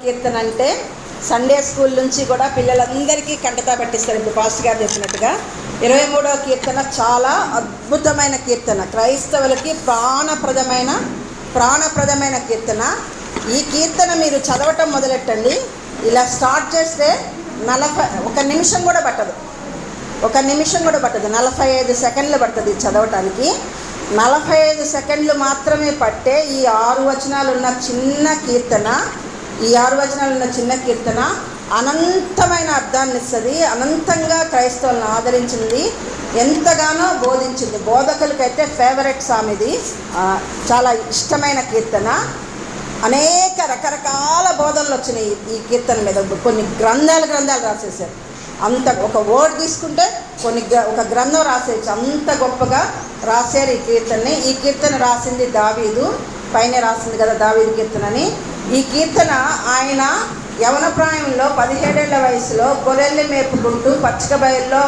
కీర్తన అంటే Sunday school నుంచి కూడా పిల్లలందరికీ కంటతా పట్టిస్తారు ఇప్పుడు పాస్టర్ గారు చెప్పినట్టుగా. ఇరవై మూడవ కీర్తన చాలా అద్భుతమైన కీర్తన. క్రైస్తవులకి ప్రాణప్రదమైన ప్రాణప్రదమైన కీర్తన. ఈ కీర్తన మీరు చదవటం మొదలెట్టండి. ఇలా స్టార్ట్ చేస్తే నలభై ఒక నిమిషం కూడా పట్టదు. ఒక నిమిషం కూడా పట్టదు. నలభై ఐదు సెకండ్లు పడుతుంది చదవటానికి. నలభై ఐదు సెకండ్లు మాత్రమే పట్టే ఈ ఆరు వచనాలు ఉన్న చిన్న కీర్తన. ఈ ఆరు వచనాలు ఉన్న చిన్న కీర్తన అనంతమైన అర్థాన్ని ఇస్తుంది అనంతంగా క్రైస్తవులను ఆదరించింది ఎంతగానో బోధించింది. బోధకులకైతే ఫేవరెట్ సామిది. చాలా ఇష్టమైన కీర్తన. అనేక రకరకాల బోధనలు వచ్చినాయి ఈ- కీర్తన మీద. కొన్ని గ్రంథాలు గ్రంథాలు రాసేసారు అంత ఒక వర్డ్ తీసుకుంటే కొన్ని ఒక గ్రంథం రాసేయచ్చు. అంత గొప్పగా రాశారు ఈ కీర్తనని. ఈ కీర్తన రాసింది దావీదు. పైన రాసింది కదా దావీదు కీర్తనని. ఈ కీర్తన ఆయన యవన ప్రాయంలో పదిహేడేళ్ళ వయసులో గొర్రెల్ని మేపుకుంటూ పచ్చిక బయల్లో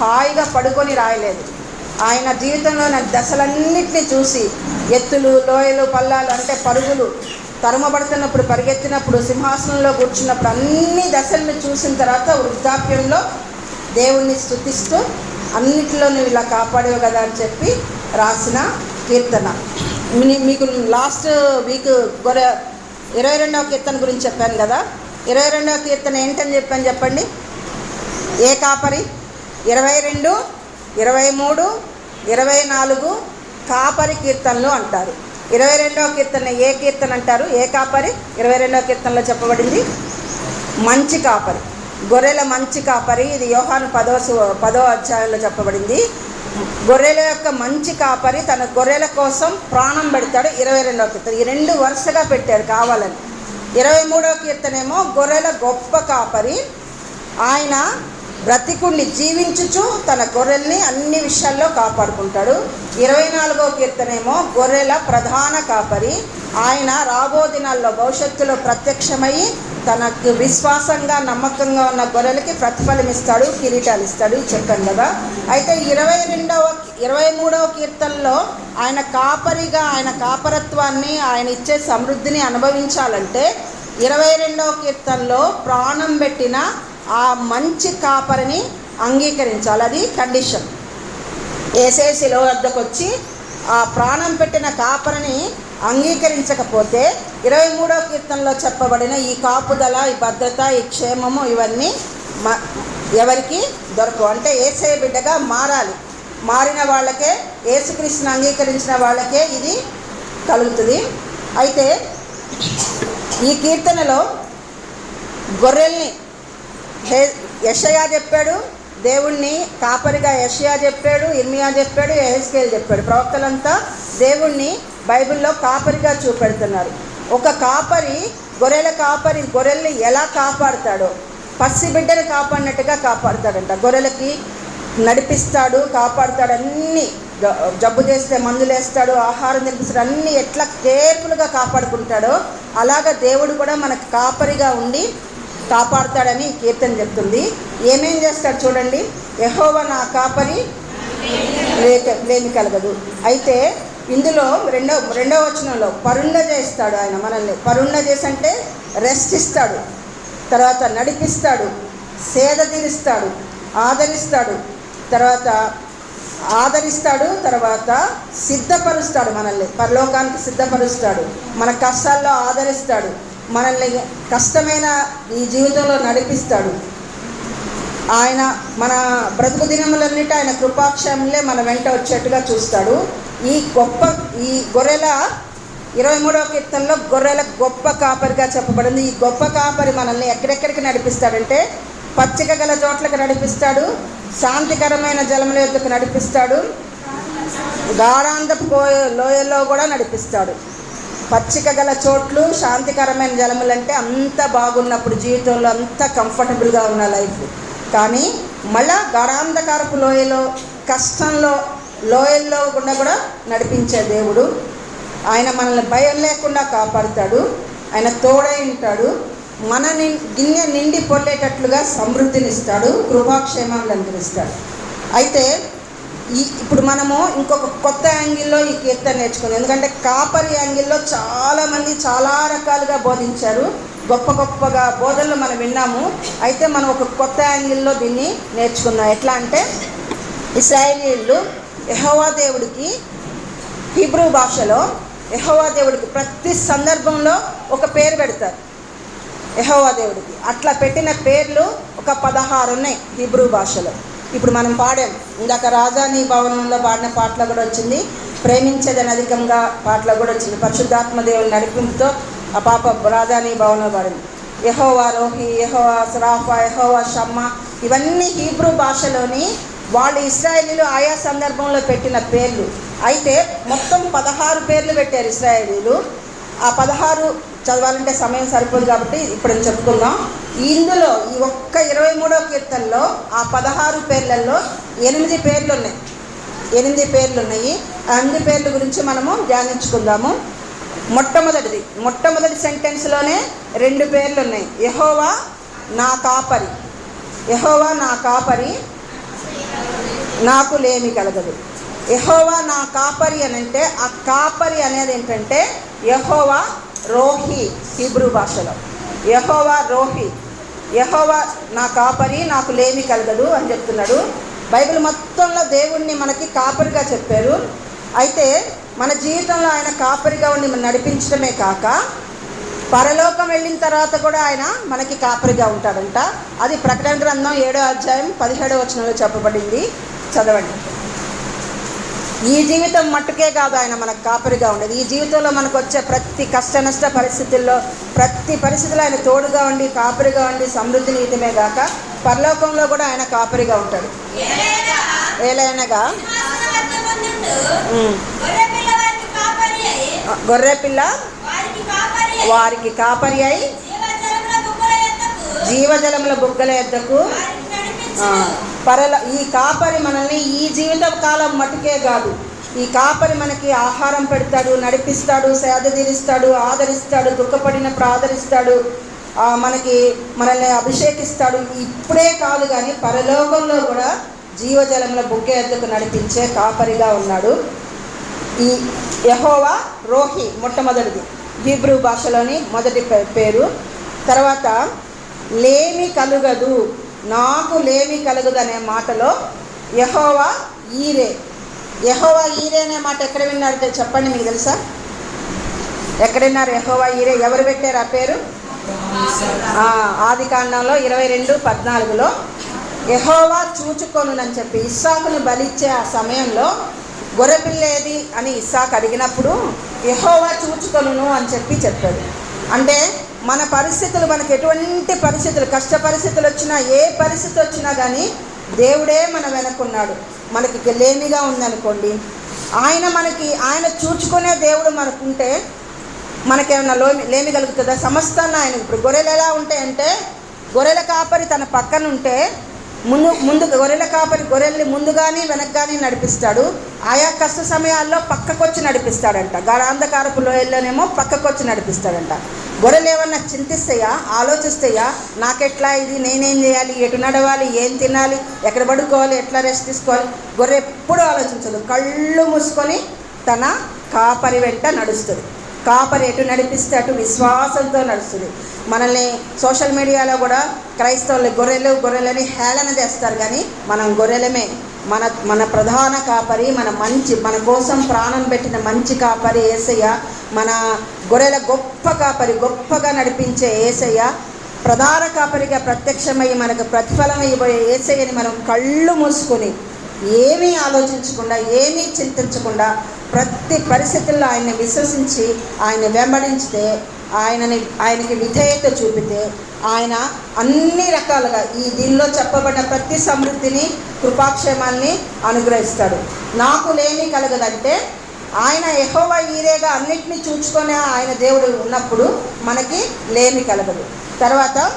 హాయిగా పడుకొని రాయలేదు. ఆయన జీవితంలో దశలన్నింటినీ చూసి ఎత్తులు లోయలు పల్లాలు అంటే పరుగులు తరుమబడుతున్నప్పుడు పరిగెత్తినప్పుడు సింహాసనంలో కూర్చున్నప్పుడు అన్ని దశలను చూసిన తర్వాత వృద్ధాప్యంలో దేవుణ్ణి స్థుతిస్తూ అన్నిటిలో నువ్వు ఇలా కాపాడేవు కదా అని చెప్పి రాసిన కీర్తన. మీకు లాస్ట్ వీక్ గొర్రె ఇరవై రెండవ కీర్తన గురించి చెప్పాను కదా. ఇరవై రెండవ కీర్తన ఏంటని చెప్పాను చెప్పండి? ఏ కాపరి ఇరవై రెండు ఇరవై మూడు ఇరవై నాలుగు కాపరి కీర్తనలు అంటారు. ఇరవై రెండవ కీర్తన ఏ కీర్తన అంటారు? ఏ కాపరి ఇరవై రెండవ కీర్తనలో చెప్పబడింది. మంచి కాపరి గొర్రెల మంచి కాపరి ఇది యోహాను పదో సు- పదో అధ్యాయంలో చెప్పబడింది. గొర్రెల యొక్క మంచి కాపరి తన గొర్రెల కోసం ప్రాణం పెడతాడు ఇరవై రెండవ కీర్తన. ఈ రెండు వరుసగా పెట్టారు కావాలని. ఇరవై మూడవ కీర్తనేమో గొర్రెల గొప్ప కాపరి. ఆయన బ్రతికుణ్ణి జీవించుచు తన గొర్రెల్ని అన్ని విషయాల్లో కాపాడుకుంటాడు. ఇరవై నాలుగో కీర్తనేమో గొర్రెల ప్రధాన కాపరి. ఆయన రాబో దినాల్లో భవిష్యత్తులో ప్రత్యక్షమై తనకు విశ్వాసంగా నమ్మకంగా ఉన్న గొర్రెలకి ప్రతిఫలం ఇస్తాడు కిరీటాలు ఇస్తాడు చెప్పాను కదా అయితే ఇరవై రెండవ ఇరవై మూడవ కీర్తనలో ఆయన కాపరిగా ఆయన కాపరత్వాన్ని ఆయన ఇచ్చే సమృద్ధిని అనుభవించాలంటే ఇరవై రెండవ కీర్తనలో ప్రాణం పెట్టిన ఆ మంచి కాపరిని అంగీకరించాలి. అది కండిషన్. ఏసేసిలో వద్దకు వచ్చి ఆ ప్రాణం పెట్టిన కాపరిని అంగీకరించకపోతే ఇరవై మూడో కీర్తనలో చెప్పబడిన ఈ కాపుదల ఈ భద్రత ఈ క్షేమము ఇవన్నీ మ ఎవరికి దొరకవు. అంటే ఏసే బిడ్డగా మారాలి. మారిన వాళ్ళకే ఏసుక్రీస్తుని అంగీకరించిన వాళ్ళకే ఇది కలుగుతుంది. అయితే ఈ కీర్తనలో గొర్రెల్ని హే యషయా చెప్పాడు దేవుణ్ణి కాపరిగా యషయా చెప్పాడు ఇర్మియా చెప్పాడు ఎహెస్కేల్ చెప్పాడు. ప్రవక్తలంతా దేవుణ్ణి బైబిల్లో కాపరిగా చూపెడుతున్నారు. ఒక కాపరి గొర్రెల కాపరి గొర్రెల్ని ఎలా కాపాడుతాడో పసి బిడ్డను కాపాడినట్టుగా కాపాడుతాడంట. గొర్రెలకి నడిపిస్తాడు కాపాడుతాడు అన్నీ జబ్బు చేస్తే మందులు వేస్తాడు ఆహారం తినిపిస్తాడు అన్నీ ఎట్లా కేర్ఫుల్గా కాపాడుకుంటాడో అలాగ దేవుడు కూడా మనకు కాపరిగా ఉండి కాపాడుతాడని కీర్తన చెప్తుంది. ఏమేం చేస్తాడు చూడండి. యహోవ నా కాపరి లేమి కలగదు. అయితే ఇందులో రెండో రెండవ వచనంలో పరుండ చేస్తాడు ఆయన మనల్ని. పరుండ చేసంటే రెస్ట్ ఇస్తాడు. తర్వాత నడిపిస్తాడు. సేద తీరుస్తాడు. ఆదరిస్తాడు. తర్వాత ఆదరిస్తాడు. తర్వాత సిద్ధపరుస్తాడు మనల్ని. పరలోకానికి సిద్ధపరుస్తాడు. మన కష్టాల్లో ఆదరిస్తాడు. మనల్ని కష్టమైన ఈ జీవితంలో నడిపిస్తాడు. ఆయన మన బ్రతుకు దినములన్నిటి ఆయన కృపాక్షములే మన వెంట వచ్చేట్టుగా చూస్తాడు. ఈ గొప్ప ఈ గొర్రెల ఇరవై మూడవ కీర్తనలో గొర్రెల గొప్ప కాపరిగా చెప్పబడింది. ఈ గొప్ప కాపరి మనల్ని ఎక్కడెక్కడికి నడిపిస్తాడంటే పచ్చిక గల చోట్లకు నడిపిస్తాడు శాంతికరమైన జలముల యొక్కకు నడిపిస్తాడు గాఢాంతపు లోయల్లో కూడా నడిపిస్తాడు. పచ్చిక గల చోట్లు శాంతికరమైన జలములు అంటే అంత బాగున్నప్పుడు జీవితంలో అంత కంఫర్టబుల్గా ఉన్న లైఫ్. కానీ మళ్ళా గాఢాంధకారపు లోయలో కష్టంలో లోయల్లో గుండా కూడా నడిపించే దేవుడు. ఆయన మనల్ని భయం లేకుండా కాపాడుతాడు. ఆయన తోడై ఉంటాడు. మన గిన్నె నిండి పొల్లేటట్లుగా సమృద్ధినిస్తాడు. కృపాక్షేమాలను అనుగ్రహిస్తాడు అయితే ఈ ఇప్పుడు మనము ఇంకొక కొత్త యాంగిల్లో ఈ కీర్తన నేర్చుకున్నాం ఎందుకంటే కాపరి యాంగిల్లో చాలామంది చాలా రకాలుగా బోధించారు. గొప్ప గొప్పగా బోధనలు మనం విన్నాము. అయితే మనం ఒక కొత్త యాంగిల్లో దీన్ని నేర్చుకున్నాం ఎట్లా అంటే ఇస్రాయేలీలు యహోవా దేవుడికి హిబ్రూ భాషలో యహోవా దేవుడికి ప్రతి సందర్భంలో ఒక పేరు పెడతారు. యహోవా దేవుడికి. అట్లా పెట్టిన పేర్లు ఒక పదహారు ఉన్నాయి హిబ్రూ భాషలో. ఇప్పుడు మనం పాడాం. ఇందాక రాజాని భవనంలో పాడిన పాటలో కూడా వచ్చింది. ప్రేమించదని అధికంగా పాటలో కూడా వచ్చింది. పరిశుద్ధాత్మ దేవుని నడిపింపుతో ఆ పాప రాజాని భవనంలో పాడింది. యహోవా రోహి యహోవా సరాఫా యహోవా షమ్మ ఇవన్నీ హీబ్రూ భాషలోని వాళ్ళు ఇస్రాయేలీలు ఆయా సందర్భంలో పెట్టిన పేర్లు. అయితే మొత్తం పదహారు పేర్లు పెట్టారు ఇస్రాయేలీలు. ఆ పదహారు చదవాలంటే సమయం సరిపోదు కాబట్టి ఇప్పుడు నేను చెప్పుకుందాం. ఇందులో ఈ ఒక్క ఇరవై మూడో కీర్తనలో ఆ పదహారు పేర్లలో ఎనిమిది పేర్లు ఉన్నాయి ఎనిమిది పేర్లు ఉన్నాయి ఆ ఎనిమిది పేర్ల గురించి మనము ధ్యానించుకుందాము. మొట్టమొదటిది. మొట్టమొదటి సెంటెన్స్లోనే రెండు పేర్లు ఉన్నాయి యహోవా నా కాపరి. యహోవా నా కాపరి నాకు లేమి కలగదు. యహోవా నా కాపరి అని అంటే ఆ కాపరి అనేది ఏంటంటే యహోవా రోహి హీబ్రూ భాషలో. యహోవా రోహి. యహోవా నా కాపరి నాకు లేమి కలగదు అని చెప్తున్నాడు. బైబిల్ మొత్తంలో దేవుణ్ణి మనకి కాపరిగా చెప్పారు. అయితే మన జీవితంలో ఆయన కాపరిగా ఉండి నడిపించడమే కాక పరలోకం వెళ్ళిన తర్వాత కూడా ఆయన మనకి కాపరిగా ఉంటాడంట. అది ప్రకటన గ్రంథం ఏడో అధ్యాయం పదిహేడో వచనంలో చెప్పబడింది. చదవండి. ఈ జీవితం మట్టుకే కాదు ఆయన మనకు కాపరిగా ఉండేది. ఈ జీవితంలో మనకు వచ్చే ప్రతి కష్ట నష్ట పరిస్థితుల్లో ప్రతి పరిస్థితుల్లో ఆయన తోడుగా ఉండి కాపరిగా ఉండి సమృద్ధి నీతిమే గాక పరలోకంలో కూడా ఆయన కాపరిగా ఉంటాడు. ఏలైనా ఏలైనగా? గొర్రె పిల్ల? వారికి కాపరి అయి, జీవజలముల బుగ్గల ఎద్దకు. పరల ఈ కాపరి మనల్ని ఈ జీవిత కాలం మటుకే కాదు. ఈ కాపరి మనకి ఆహారం పెడతాడు నడిపిస్తాడు సేద తీరుస్తాడు ఆదరిస్తాడు దుఃఖపడినప్పుడు ఆదరిస్తాడు మనకి మనల్ని అభిషేకిస్తాడు. ఇప్పుడే కాదు కానీ పరలోకంలో కూడా జీవజలంలో బుగ్గ ఎద్దుకు నడిపించే కాపరిగా ఉన్నాడు. ఈ యహోవా రోహి మొట్టమొదటిది. హీబ్రూ భాషలోని మొదటి పే- పేరు. తర్వాత లేమి కలుగదు. నాకు లేమి కలుగుదనే మాటలో యహోవా ఈరే. యహోవా ఈరే అనే మాట ఎక్కడ విన్నారు చెప్పండి మీకు తెలుసా? ఎక్కడ విన్నారు? యహోవా ఈరే. ఎవరు పెట్టారు ఆ పేరు? ఆది కాండంలో ఇరవై రెండు పద్నాలుగులో యహోవా చూచుకొనునని చెప్పి ఇస్సాకును బలిచ్చే ఆ సమయంలో గొర్రెపిల్లేది అని ఇస్సాక్ అడిగినప్పుడు యహోవా చూచుకొనును అని చెప్పి చెప్పాడు. అంటే మన పరిస్థితులు మనకు ఎటువంటి పరిస్థితులు కష్ట పరిస్థితులు వచ్చినా ఏ పరిస్థితి వచ్చినా కానీ దేవుడే మన వెనకున్నాడు. మనకి లేమిగా ఉందనుకోండి. ఆయన మనకి ఆయన చూచుకునే దేవుడు మనకుంటే మనకేమన్నా లోమి లేమి కలుగుతుందా? సమస్తాన్ని ఆయన ఇప్పుడు గొర్రెలు ఎలా ఉంటాయంటే గొర్రెల కాపరి తన పక్కన ఉంటే ముందు ముందు గొర్రెల కాపరి గొర్రెల్ని ముందు కానీ వెనక కానీ నడిపిస్తాడు. ఆయా కష్ట సమయాల్లో పక్కకొచ్చి నడిపిస్తాడంట. గాఢాంధకారపు లోయల్లోనేమో పక్కకొచ్చి నడిపిస్తాడంట. గొర్రెలు ఏమన్నా చింతిస్తాయా? ఆలోచిస్తాయా? నాకెట్లా ఇది? నేనేం చేయాలి? ఎటు నడవాలి? ఏం తినాలి? ఎక్కడ పడుకోవాలి? ఎట్లా రెస్ట్ తీసుకోవాలి? గొర్రె ఎప్పుడూ ఆలోచించదు. కళ్ళు మూసుకొని తన కాపరి వెంట నడుస్తుంది. కాపరి ఎటు నడిపిస్తే అటు విశ్వాసంతో నడుస్తుంది. మనల్ని సోషల్ మీడియాలో కూడా క్రైస్తవులు గొర్రెలు గొర్రెలని హేళన చేస్తారు కానీ మనం గొర్రెలమే. మన మన ప్రధాన కాపరి మన మంచి మన కోసం ప్రాణం పెట్టిన మంచి కాపరి ఏసయ్య మన గొర్రెల గొప్ప కాపరి గొప్పగా నడిపించే ఏసయ్య ప్రధాన కాపరిగా ప్రత్యక్షమై మనకు ప్రతిఫలం ఇవ్వబోయే ఏసయ్యని మనం కళ్ళు మూసుకొని ఏమీ ఆలోచించకుండా ఏమీ చింతించకుండా ప్రతి పరిస్థితుల్లో ఆయన్ని విశ్వసించి ఆయన వెంబడించితే ఆయనని ఆయనకి విధేయత చూపితే ఆయన అన్ని రకాలుగా ఈ దీనిలో చెప్పబడిన ప్రతి సమృద్ధిని కృపాక్షేమాల్ని అనుగ్రహిస్తాడు. నాకు లేమి కలగదంటే ఆయన ఎహోవ ఈరేగా అన్నిటినీ చూచుకొని ఆయన దేవుడు ఉన్నప్పుడు మనకి లేమి కలగదు. తర్వాత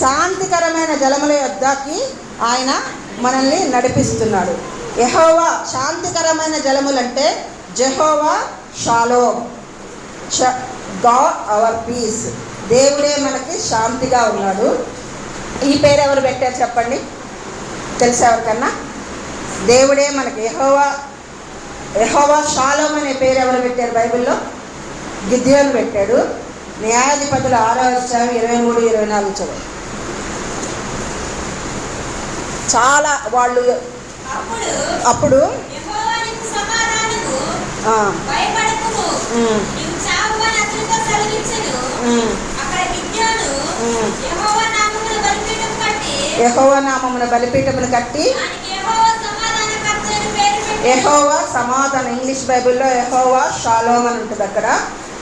శాంతికరమైన జలముల యొద్దకి ఆయన మనల్ని నడిపిస్తున్నాడు. యహోవా శాంతికరమైన జలములంటే Jehovah Shalom. God our peace. దేవుడే మనకి శాంతిగా ఉన్నాడు. ఈ పేరు ఎవరు పెట్టారు చెప్పండి? తెలిసే ఎవరికన్నా? దేవుడే మనకి యహోవా యహోవా షాలోమ్ అనే పేరు ఎవరు పెట్టారు బైబిల్లో? గిద్యోన్ పెట్టాడు. న్యాయాధిపతులు ఆరో వచ్చాము ఇరవై మూడు ఇరవై నాలుగు చదువు. చాలా వాళ్ళు అప్పుడు యహోవా నామమున బలిపీఠములు కట్టి ఎహోవా సమాధానం ఇంగ్లీష్ బైబిల్లో ఎహోవా షాలోమన్ ఉంటుంది అక్కడ.